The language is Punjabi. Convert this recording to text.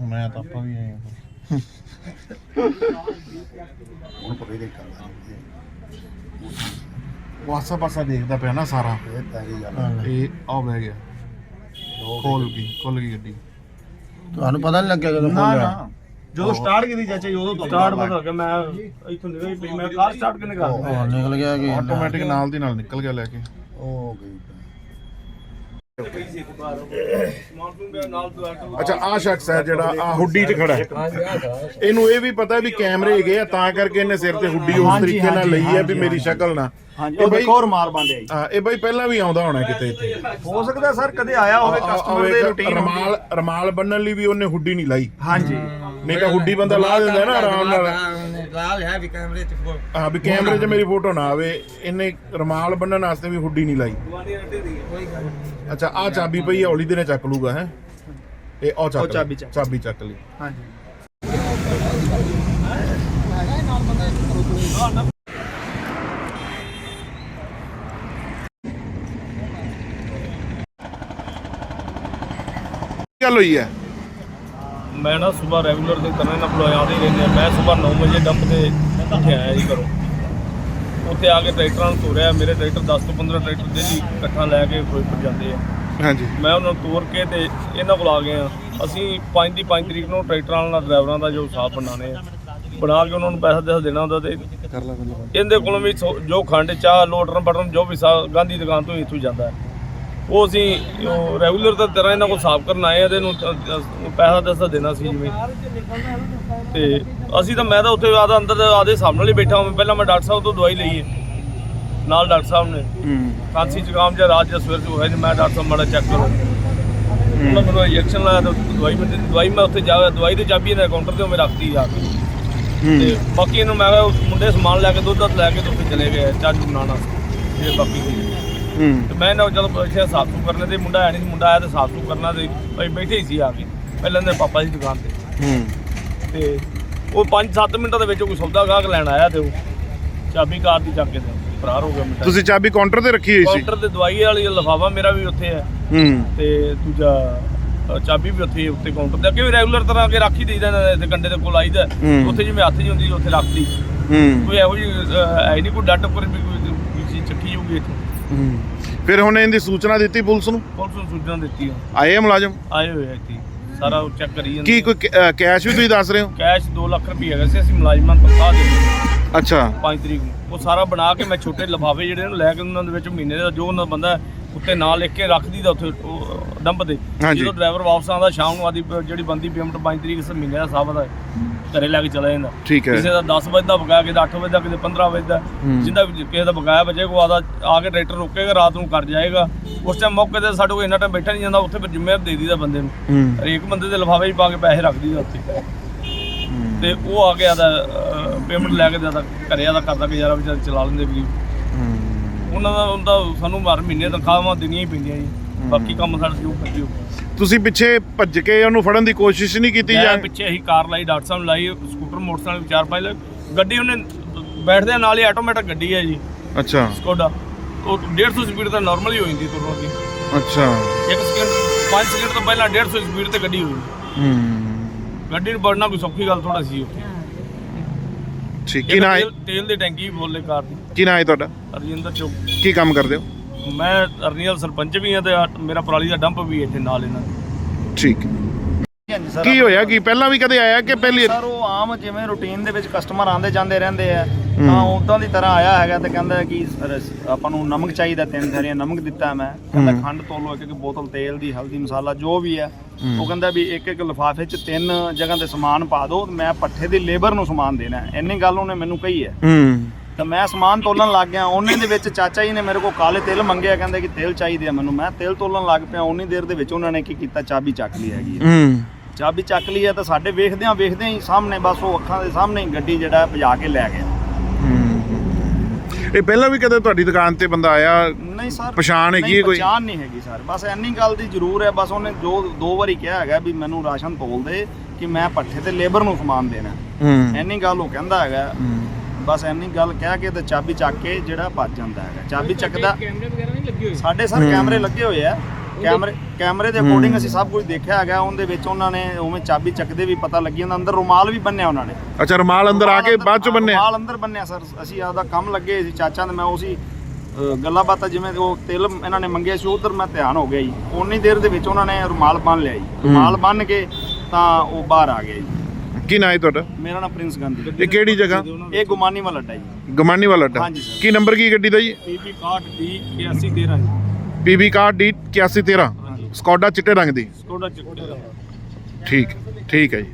ਮੈਂ ਤਾਂ ਆਪਾਂ ਵੀ ਆਏ ਹਾਂ। ਹੁਣ ਪਰੇ ਦੇ ਕਰਦਾ ਵਾਸਾ ਪਾਸਾ ਦੇਖਦਾ ਪਿਆ ਨਾ ਸਾਰਾ। ਇਹ ਤਾਂ ਕੀ ਗੱਲ ਇਹ ਆ ਬਹਿ ਗਿਆ। ਖੋਲ ਗਈ ਖੁੱਲ ਗਈ ਗੱਡੀ। ਤੁਹਾਨੂੰ ਪਤਾ ਨਹੀਂ ਲੱਗਿਆ ਜਦੋਂ ਨਾ ਨਾ। ਜਦੋਂ ਸਟਾਰਟ ਕੀਤੀ ਚਾਚਾ ਜੀ ਉਦੋਂ ਸਟਾਰਟ ਪਤਾ ਕਿ ਮੈਂ ਇੱਥੋਂ ਨਿਕਲ ਪਈ ਮੈਂ ਕਾਰ ਸਟਾਰਟ ਕਿਨੇ ਕਰ ਨਿਕਲ ਗਿਆ ਕਿ ਆਟੋਮੈਟਿਕ ਨਾਲ ਦੀ ਨਾਲ ਨਿਕਲ ਗਿਆ ਲੈ ਕੇ। ਉਹ ਗਈ ਮਾਨਸੂਨ ਦੇ ਨਾਲ ਤੋਂ ਆਟੋ ਅੱਛਾ ਆ ਸ਼ਖਸ ਹੈ ਜਿਹੜਾ ਆ ਹੁੱਡੀ 'ਚ ਖੜਾ ਹੈ। ਇਹਨੂੰ ਇਹ ਵੀ ਪਤਾ ਵੀ ਕੈਮਰੇ ਹੈਗੇ ਆ ਤਾਂ ਕਰਕੇ ਇਹਨੇ ਸਿਰ ਤੇ ਹੁੱਡੀ ਉਸ ਤਰੀਕੇ ਨਾਲ ਲਈ ਹੈ ਵੀ ਮੇਰੀ ਸ਼ਕਲ ਨਾ। ਹਾਂਜੀ ਇਹ ਬਈ ਹੋਰ ਮਾਰ ਬੰਦੇ ਆਈ ਹਾਂ, ਇਹ ਬਈ ਪਹਿਲਾਂ ਵੀ ਆਉਂਦਾ ਹੋਣਾ ਕਿਤੇ ਇੱਥੇ। ਹੋ ਸਕਦਾ ਸਰ ਕਦੇ ਆਇਆ ਹੋਵੇ ਕਸਟਮਰ ਦੇ ਰੁਟੀਨ ਰਮਾਲ ਰਮਾਲ ਬੰਨਣ ਲਈ ਵੀ ਉਹਨੇ ਹੁੱਡੀ ਨਹੀਂ ਲਾਈ। ਹਾਂਜੀ। ਨਹੀਂ ਤਾਂ ਹੁੱਡੀ ਬੰਦਾ ਲਾ ਦਿੰਦਾ ਨਾ ਆਰਾਮ ਨਾਲ। ਹੈ ਵੀ ਕੈਮਰੇ ਤੇ ਫੋਟੋ। ਹਾਂ ਵੀ ਕੈਮਰੇ 'ਚ ਮੇਰੀ ਫੋਟੋ ਨਾ ਆਵੇ ਇਹਨੇ ਰਮਾਲ ਬੰਨਣ ਵਾਸਤੇ ਵੀ ਹੁੱਡੀ ਨਹੀਂ ਲਾਈ। ਕੋਈ ਗੱਲ ਨਹੀਂ ਅੱਛਾ ਆ ਚਾਬੀ ਪਈ ਹੈ ਹੌਲੀ ਦਿਨੇ ਚੱਕ ਲੂਗਾ ਹੈ ਇਹ ਉਹ ਚੱਕ ਉਹ ਲਈ। ਚਾਬੀ ਚੱਕ। ਚਾਬੀ ਚੱਕ ਲਈ ਹਾਂਜੀ ਕੀ ਗੱਲ ਹੋਈ ਹੈ ਮੈਂ ਨਾ ਸਵੇਰ ਰੈਗੂਲਰ ਦੇ ਤਰ੍ਹਾਂ ਨਾ ਬੁਲਾਇਆ ਹੀ ਰਹਿੰਦੇ ਆ। ਮੈਂ ਸਵੇਰ 9 ਵਜੇ ਡੰਪ ਤੇ ਉੱਥੇ ਆਇਆ ਜੀ ਘਰੋਂ ਉੱਥੇ ਆ ਕੇ ਟਰੈਕਟਰਾਂ ਨੂੰ ਤੋਰਿਆ। ਮੇਰੇ ਟਰੈਕਟਰ 10 ਤੋਂ 15 ਟਰੈਕਟਰ ਡੇਲੀ ਇਕੱਠਾ ਲੈ ਕੇ ਫਿਰੋਜ਼ਪੁਰ ਜਾਂਦੇ ਆ। ਹਾਂਜੀ। ਮੈਂ ਉਹਨਾਂ ਨੂੰ ਤੋਰ ਕੇ ਤੇ ਇਹਨਾਂ ਕੋਲ ਆ ਗਏ ਆ। ਅਸੀਂ 5 ਦੀ 5 ਤਰੀਕ ਨੂੰ ਟਰੈਕਟਰਾਂ ਨਾਲ ਡਰਾਈਵਰਾਂ ਦਾ ਜੋ ਹਿਸਾਬ ਬਣਾਣੇ ਆ ਬਣਾ ਕੇ ਉਹਨਾਂ ਨੂੰ ਪੈਸਾ ਦੇਸ ਦੇਣਾ ਹੁੰਦਾ ਤੇ ਕਰ ਲੈ ਇਹਦੇ ਕੋਲੋਂ ਵੀ ਜੋ ਖੰਡ ਚਾਹ ਲੋਟਰਨ ਬਟਨ ਜੋ ਵੀ ਸਾ ਗਾਂਧੀ ਦੁਕਾਨ ਤੋਂ ਇੱਥੋਂ ਜਾਂਦਾ। ਹੈ ਉਹ ਅਸੀਂ ਰੈਗੂਲਰ ਤਾਂ ਤਰ੍ਹਾਂ ਇਹਨਾਂ ਕੋਲ ਹਿਸਾਬ ਕਰਨ ਆਏ ਆ ਤੇ ਇਹਨੂੰ ਪੈਸਾ ਦੱਸਾ ਦੇਣਾ ਸੀ ਜਿਵੇਂ। ਤੇ ਅਸੀਂ ਤਾਂ ਮੈਂ ਤਾਂ ਉੱਥੇ ਆਦਾ ਅੰਦਰ ਆਦੇ ਨਾਲ ਹੀ ਬੈਠਾ ਹਾਂ ਪਹਿਲਾਂ ਮੈਂ ਡਾਕਟਰ ਸਾਹਿਬ ਤੋਂ ਦਵਾਈ ਲਈ ਹੈ। ਨਾਲ ਡਾਕਟਰ ਸਾਹਿਬ ਨੇ। ਹੂੰ। ਖਾਂਸੀ ਜ਼ੁਕਾਮ ਜਾਂ ਰਾਤ ਜਾਂ ਸਵੇਰ ਜੋ ਹੈ ਮੈਂ ਡਾਕਟਰ ਸਾਹਿਬ ਮਾੜਾ ਚੈੱਕ ਕਰੋ। ਉਹਨਾਂ ਮੈਨੂੰ ਇੰਜੈਕਸ਼ਨ ਲਾਇਆ ਤੇ ਦਵਾਈ ਮੈਂ ਦਵਾਈ ਮੈਂ ਉੱਥੇ ਜਾ ਦਵਾਈ ਦੀ ਚਾਬੀ ਇਹਨਾਂ ਕਾਊਂਟਰ ਤੇ ਉਹ ਮੈਂ ਰੱਖਤੀ ਆ ਕੇ। ਤੇ ਬਾਕੀ ਇਹਨੂੰ ਮੈਂ ਕਿਹਾ ਮੁੰਡੇ ਸਮਾਨ ਲੈ ਕੇ ਦੁੱਧ ਦੱਧ ਲੈ ਕੇ ਤੇ ਚਲੇ ਗਏ ਚੂਹ ਬਣਾਉਣਾ ਇਹ ਬਾਕੀ ਤੇ ਮੈਂ ਨਾ ਜਦੋਂ ਇੱਥੇ ਸਾਫ਼ ਸੁ ਕਰਨੇ ਤੇ ਮੁੰਡਾ ਹੈ ਨਹੀਂ ਮੁੰਡਾ ਆਇਆ ਤੇ ਸਾਫ਼ ਸੁ ਕਰਨਾ ਤੇ ਭਾਈ ਬੈਠੇ ਹੀ ਸੀ ਆ ਕੇ ਪਹਿਲਾਂ ਦੇ ਪਾਪਾ ਦੀ ਦੁਕਾਨ ਤੇ। ਤੇ ਉਹ 5-7 ਮਿੰਟਾਂ ਦੇ ਵਿੱਚ ਕੋਈ ਸੌਦਾ ਗਾਹਕ ਲੈਣ ਆਇਆ ਤੇ ਉਹ ਚਾਬੀ ਕਾਰ ਦੀ ਚੱਕ ਕੇ ਤੇ ਫਰਾਰ ਹੋ ਗਿਆ ਮੁੰਡਾ। ਤੁਸੀਂ ਚਾਬੀ ਕਾਊਂਟਰ ਤੇ ਰੱਖੀ ਹੋਈ ਸੀ? ਕਾਊਂਟਰ ਤੇ ਦਵਾਈ ਵਾਲੀ ਲਿਫਾਫਾ ਮੇਰਾ ਵੀ ਉੱਥੇ ਹੈ। ਹੂੰ। ਤੇ ਦੂਜਾ ਅ, ਚਾਬੀ ਵੀ ਉੱਥੇ ਉੱਤੇ ਕਾਊਂਟਰ ਤੇ ਅੱਗੇ ਵੀ ਰੈਗੂਲਰ ਤਰ੍ਹਾਂ ਕੇ ਰੱਖ ਹੀ ਦੇਈਦਾ ਇਹਨਾਂ ਦੇ ਕੰਡੇ ਦੇ ਕੋਲ ਆਈਦਾ। ਹੂੰ। ਉੱਥੇ ਜਿਵੇਂ ਹੱਥ ਜੀ ਹੁੰਦੀ ਉਹਥੇ ਰੱਖਦੀ ਹੂੰ। ਕੋਈ ਇਹੋ ਜਿਹੀ ਅ, ਹੈ ਨਹੀਂ ਕੋਈ ਡੱਟ ਉੱਪਰ ਵੀ ਕੋਈ ਕੋਈ ਚੀਜ਼ ਚੱਕੀ ਹੋਊਗੀ ਇੱਥੇ। ਫਿਰ ਹੁਣ ਇਹਦੀ ਸੂਚਨਾ ਦਿੱਤੀ ਪੁਲਿਸ ਨੂੰ? ਪੁਲਿਸ ਨੂੰ ਸੂਚਨਾ ਦਿੱਤੀ ਆ। ਆਏ ਆ ਮੁਲਾਜ਼ਮ? ਆਏ ਹੋਏ ਆ ਇੱਥੇ। ਸਾਰਾ ਉਹ ਚੈੱਕ ਕਰੀ ਜਾਂਦੇ ਕੀ ਕੋਈ ਕੈ- ਅਹ ਕੈਸ਼ ਵੀ ਤੁਸੀਂ ਦੱਸ ਰਹੇ ਹੋ? ਕੈਸ਼ 2 ਲੱਖ ਰੁਪਏ ਹੈਗਾ ਸੀ ਅਸੀਂ ਮੁਲਾਜ਼ਮਾਂ ਨੂੰ ਤਨਖਾਹ ਦੇ ਅੱਛਾ। 5 ਤਰੀਕ ਨੂੰ। ਉਹ ਸਾਰਾ ਬਣਾ ਕੇ ਮੈਂ ਛੋਟੇ ਲਿਫਾਫੇ ਜਿਹੜੇ ਨੂੰ ਲੈ ਕੇ ਉਹਨਾਂ ਦੇ ਵਿੱਚ ਮਹੀਨੇ ਦਾ ਜੋ ਉਹਨਾਂ ਦਾ ਬੰਦਾ ਉੱਤੇ ਨਾਂ ਲਿਖ ਕੇ ਰੱਖ ਦੀਦਾ ਉੱਥੇ ਉਹ ਡੰਪ ਤੇ। ਹਾਂਜੀ। ਜਦੋਂ ਡਰਾਈਵਰ ਵਾਪਸ ਆਉਂਦਾ ਸ਼ਾਮ ਨੂੰ ਆਦੀ ਜਿਹੜੀ ਬੰਦੀ ਪੇਮੈਂਟ 5 ਤਰੀਕ ਇਸ ਮਹੀਨੇ ਦਾ ਸਾਬ ਦਾ ਘਰੇ ਲੈ ਕੇ ਚਲਾ ਜਾਂਦਾ। ਠੀਕ ਹੈ। ਕਿਸੇ ਦਾ 10 ਵਜੇ ਦਾ ਬਕਾਇਆ ਕਿਸੇ ਦਾ 8 ਵਜੇ ਦਾ ਕਿਸੇ 15 ਵਜੇ ਦਾ ਹੂੰ। ਜਿੰਦਾ ਵੀ ਕਿਸੇ ਦਾ ਬਕਾਇਆ ਬਚੇ ਕੋ ਆਦਾ ਆ ਕੇ ਟਰੈਕਟਰ ਰੋਕੇਗਾ ਰਾਤ ਨੂੰ ਕਰ ਜਾਏਗਾ। ਉਸ ਟਾਈਮ ਮੌਕੇ ਤੇ ਸਾਡੇ ਕੋਲ ਇੰਨਾ ਟਾਈਮ ਬੈਠਾ ਨਹੀਂ ਜਾਂਦਾ ਉੱਥੇ ਫਿਰ ਜ਼ਿੰਮੇਵਾਰ ਦੇ ਦੀਦਾ ਬੰਦੇ ਨੂੰ। ਹੂੰ। ਹਰੇਕ ਬੰਦੇ ਦੇ ਲਿਫਾਫੇ 'ਚ ਪਾ ਕੇ ਪੈਸੇ ਰੱਖ ਦੀਦਾ ਉੱਥੇ। ਤੇ ਉਹ ਆ ਗਿਆ ਦਾ ਪੇਮੈਂਟ ਲੈ ਕੇ ਦਾ ਘਰੇ ਆਦਾ ਕਰਦਾ ਗੁਜ਼ਾਰਾ ਵਿਚਾਰੇ ਚਲਾ ਲੈਂਦੇ ਗਰੀਬ ਉਹਨਾਂ ਦਾ ਹੁੰਦਾ ਸਾਨੂੰ ਹਰ ਮਹੀਨੇ ਤਨਖਾਹਾਂ ਦੇਣੀਆਂ ਹੀ ਪੈਂਦੀਆਂ ਜੀ। ਬਾਕੀ ਕੰਮ ਸਾਡਾ ਜੋ ਕਰੀ ਹੋ। ਤੁਸੀਂ ਪਿੱਛੇ ਭੱਜ ਕੇ ਉਹਨੂੰ ਫੜਨ ਦੀ ਕੋਸ਼ਿਸ਼ ਨਹੀਂ ਕੀਤੀ ਮੈਂ ਜਾਂ ਪਿੱਛੇ ਹੀ ਕਾਰ ਲਾਈ ਡਾਕਟਰ ਸਾਹਿਬ ਲਾਈ ਸਕੂਟਰ ਮੋਟਰਸਾਈਕਲ ਚਾਰ ਪੰਜ ਲੱਗ ਗੱਡੀ ਉਹਨੇ ਬੈਠਦੇ ਨਾਲ ਹੀ ਆਟੋਮੈਟਿਕ ਗੱਡੀ ਹੈ ਜੀ। ਅੱਛਾ। ਸਕੋਡਾ। ਉਹ 150 ਸਪੀਡ ਤਾਂ ਨਾਰਮਲ ਹੀ ਹੋ ਜਾਂਦੀ ਤੁਰਨ ਦੀ ਅੱਛਾ। ਇੱਕ ਸਕਿੰਟ 5 ਸਕਿੰਟ ਤੋਂ ਪਹਿਲਾਂ 150 ਸਪੀਡ ਤੇ ਗੱਡੀ ਹੋਈ। ਹੂੰ। ਗੱਡੀ ਨੂੰ ਵੜਨਾ ਕੋਈ ਸੌਖੀ ਗੱਲ ਥੋੜਾ ਸੀ ਉੱਥੇ ਠੀਕ। ਕੀ ਨਾ ਤੇਲ- ਦੀ ਟੈਂਕੀ ਬੋਲੇ ਕਾਰ ਦੀ। ਕੀ ਨਾ ਹੈ ਤੁਹਾਡਾ? ਰਜਿੰਦਰ ਚੌਕ। ਕੀ ਕੰਮ ਕਰਦੇ ਹੋ? ਮੈਂ ਅਰਨੀਅਲ ਸਰਪੰਚ ਵੀ ਹਾਂ ਤੇ ਆ- ਮੇਰਾ ਪਰਾਲੀ ਦਾ ਡੰਪ ਵੀ ਇੱਥੇ ਨਾਲ ਇਹਨਾਂ ਦੇ। ਠੀਕ। ਹਾਂਜੀ ਸਰ ਕੀ ਹੋਇਆ ਕੀ? ਪਹਿਲਾਂ ਵੀ ਕਦੇ ਆਇਆ ਕਿ ਪਹਿਲੀ ਸਰ ਉਹ ਆਮ ਜਿਵੇਂ ਰੂਟੀਨ ਦੇ ਵਿੱਚ ਕਸਟਮਰ ਆਉਂਦੇ ਜਾਂਦੇ ਰਹਿੰਦੇ ਆ ਤਾਂ ਉਦਾਂ ਦੀ ਤਰ੍ਹਾਂ ਆਇਆ ਹੈਗਾ ਤੇ ਕਹਿੰਦਾ ਕਿ ਸਰ ਆਪਾਂ ਨੂੰ ਨਮਕ ਚਾਹੀਦਾ ਤਿੰਨ ਥੈਲੀਆਂ ਨਮਕ ਦਿੱਤਾ ਮੈਂ। ਕਹਿੰਦਾ ਖੰਡ ਤੋਲੋ ਇੱਕ ਇੱਕ ਬੋਤਲ ਤੇਲ ਦੀ ਹਲਦੀ ਮਸਾਲਾ ਜੋ ਵੀ ਹੈ। ਉਹ ਕਹਿੰਦਾ ਵੀ ਇੱਕ ਇੱਕ ਲਿਫਾਫੇ 'ਚ ਤਿੰਨ ਜਗ੍ਹਾ ਤੇ ਸਮਾਨ ਪਾ ਦਿਓ ਮੈਂ ਪੱਠੇ ਦੀ ਲੇਬਰ ਨੂੰ ਸਮਾਨ ਦੇਣਾ ਹੈ। ਇੰਨੀ ਗੱਲ ਉਹਨੇ ਮੈਨੂੰ ਕਹੀ ਹੈ। ਹੂੰ। ਤਾਂ ਮੈਂ ਸਮਾਨ ਤੋਲਣ ਲੱਗ ਗਿਆ। ਉਹਨੇ ਦੇ ਵਿੱਚ ਚਾਚਾ ਜੀ ਨੇ ਮੇਰੇ ਕੋਲ ਕਾਲੇ ਤਿਲ ਮੰਗਿਆ ਕਹਿੰਦੇ ਕਿ ਤੇਲ ਚਾਹੀਦੇ ਆ ਮੈਨੂੰ। ਮੈਂ ਤੇਲ ਤੋਲਣ ਲੱਗ ਪਿਆ। ਉਨੀ ਦੇਰ ਦੇ ਵਿੱਚ ਉਹਨਾਂ ਨੇ ਕੀ ਕੀਤਾ? ਚਾਬੀ ਚੱਕ ਲਈ ਹੈਗੀ ਹੂੰ। ਚਾਬੀ ਚੱਕ ਲਈ ਹੈ ਤਾਂ ਸਾਡੇ ਵੇਖਦਿਆਂ ਵੇਖਦਿਆਂ ਹੀ ਸਾਹਮਣੇ ਬਸ ਉਹ ਅੱਖਾਂ ਦੇ ਸਾਹਮਣੇ ਹੀ ਗੱਡੀ ਜਿਹੜਾ ਹੈ ਭਜਾ ਕੇ ਲੈ ਗਿਆ। ਇਹ ਪਹਿਲਾਂ ਵੀ ਕਦੇ ਤੁਹਾਡੀ ਦੁਕਾਨ ਤੇ ਬੰਦਾ ਆਇਆ? ਨਹੀਂ ਸਰ ਪਛਾਣ ਹੈਗੀ ਨਹੀਂ, ਕੋਈ? ਪਛਾਣ ਨਹੀਂ ਹੈਗੀ ਸਰ। ਬਸ ਇੰਨੀ ਗੱਲ ਦੀ ਜ਼ਰੂਰ ਹੈ। ਬਸ ਉਹਨੇ ਜੋ ਦੋ ਵਾਰੀ ਕਿਹਾ ਹੈਗਾ ਵੀ ਮੈਨੂੰ ਰਾਸ਼ਨ ਤੋਲ ਦੇ ਕਿ ਮੈਂ ਪੱਠੇ ਤੇ ਲੇਬਰ ਨੂੰ ਸਮਾਨ ਦੇਣਾ। ਹੂੰ। ਇੰਨੀ ਗੱਲ ਉਹ ਕਹਿੰਦਾ ਹੈਗਾ। ਬਸ ਇੰਨੀ ਗੱਲ ਕਹਿ ਕੇ ਤੇ ਚਾਬੀ ਚੱਕ ਕੇ ਜਿਹੜਾ ਭੱਜ ਜਾਂਦਾ ਹੈਗਾ। ਚਾਬੀ ਚੱਕਦਾ ਕੈਮਰੇ ਵਗੈਰਾ ਨਹੀਂ ਲੱਗੇ ਹੋਏ? ਸਾਡੇ ਸਰ ਕੈਮਰੇ ਲੱਗੇ ਹੋਏ ਆ। ਕੈਮਰੇ ਕੈਮਰੇ ਦੇ ਅਕੋਰਡਿੰਗ ਅਸੀਂ ਸਭ ਕੁਝ ਦੇਖਿਆ ਹੈਗਾ ਉਹਦੇ ਵਿੱਚ ਉਹਨਾਂ ਨੇ ਉਵੇਂ ਚਾਬੀ ਚੱਕਦੇ ਵੀ ਪਤਾ ਲੱਗੀ ਜਾਂਦਾ ਅੰਦਰ ਰੁਮਾਲ ਵੀ ਬੰਨਿਆ ਉਹਨਾਂ ਨੇ। ਅੱਛਾ ਰਮਾਲ ਅੰਦਰ ਆ ਕੇ ਬਾਅਦ ਚ ਬੰਨਿਆ? ਰੁਮਾਲ ਅੰਦਰ ਬੰਨਿਆ ਸਰ। ਅਸੀਂ ਆਪਦਾ ਕੰਮ ਲੱਗੇ ਸੀ ਚਾਚਾ ਤੇ ਮੈਂ ਉਸੀ ਗੱਲਾਂ ਬਾਤਾਂ ਜਿਵੇਂ ਉਹ ਤਿਲ ਇਹਨਾਂ ਨੇ ਮੰਗਿਆ ਸੀ ਉਧਰ ਮੈਂ ਧਿਆਨ ਹੋ ਗਿਆ ਜੀ। ਉਨੀ ਦੇਰ ਦੇ ਵਿੱਚ ਉਹਨਾਂ ਨੇ ਰੁਮਾਲ ਬੰਨ ਲਿਆ ਜੀ। ਰੁਮਾਲ ਬੰਨ ਕੇ ਤਾਂ ਉਹ ਬਾਹਰ ਆ ਗਏ ਜੀ। ਕੀ ਨਾਂ ਹੈ ਤੁਹਾਡਾ? ਮੇਰਾ ਨਾਮ ਪ੍ਰਿੰਸ ਗਾਂਧੀ ਇਹ ਕਿਹੜੀ ਜਗ੍ਹਾ? ਇਹ ਗੁਮਾਨੀ ਵਾਲਾ ਅੱਡਾ ਜੀ। ਗਮਾਨੀ ਵਾਲਾ ਅੱਡਾ। ਹਾਂਜੀ ਸਰ। ਕੀ ਨੰਬਰ ਕੀ ਗੱਡੀ ਦਾ ਜੀ? ਪੀਪੀ 61 ਦੀ 8113 ਜੀ। ਪੀਬੀ ਕਾਰ ਡੀ 8113 ਸਕੋਡਾ ਚਿੱਟੇ ਰੰਗ ਦੀ। ਸਕੋਡਾ ਚੱਕਰ ਠੀਕ ਠੀਕ ਹੈ ਜੀ।